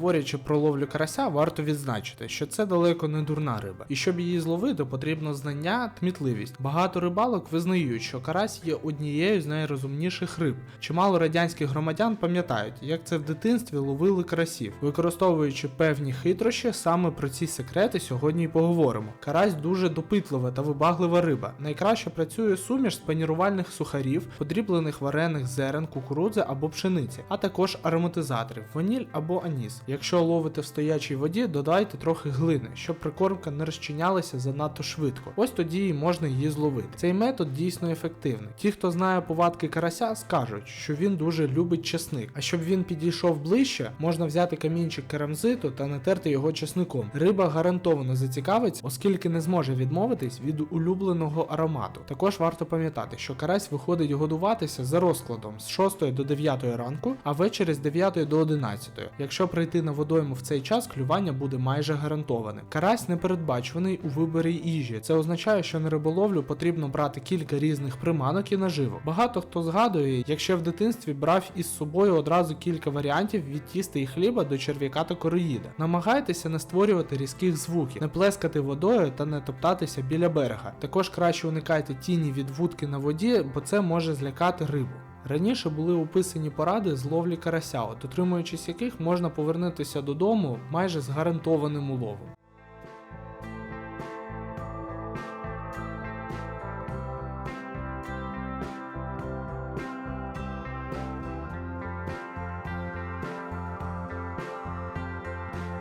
говорячи про ловлю карася, варто відзначити, що це далеко не дурна риба, і щоб її зловити, потрібно знання, тмітливість. Багато рибалок визнають, що карась є однією з найрозумніших риб. Чимало радянських громадян пам'ятають, як це в дитинстві ловили карасів. Використовуючи певні хитрощі, саме про ці секрети сьогодні і поговоримо. Карась дуже допитлива та вибаглива риба. Найкраще працює суміш з панірувальних сухарів, подріблених варених зерен, кукурудзи або пшениці, а також ароматизаторів, ваніль або аніс. Якщо ловите в стоячій воді, додайте трохи глини, щоб прикормка не розчинялася занадто швидко. Ось тоді і можна її зловити. Цей метод дійсно ефективний. Ті, хто знає повадки карася, скажуть, що він дуже любить чесник. А щоб він підійшов ближче, можна взяти камінчик керамзиту та натерти його чесником. Риба гарантовано зацікавиться, оскільки не зможе відмовитись від улюбленого аромату. Також варто пам'ятати, що карась виходить годуватися за розкладом з 6 до 9 ранку, а ввечері з 9 до 11. Якщо прийти на водойму в цей час, клювання буде майже гарантоване. Карась не передбачуваний у виборі їжі. Це означає, що на риболовлю потрібно брати кілька різних приманок і наживок. Багато хто згадує, якщо в дитинстві брав із собою одразу кілька варіантів від тіста і хліба до черв'яка та короїда. Намагайтеся не створювати різких звуків, не плескати водою та не топтатися біля берега. Також краще уникайте тіні від вудки на воді, бо це може злякати рибу. Раніше були описані поради з ловлі карася, дотримуючись яких можна повернутися додому майже з гарантованим уловом.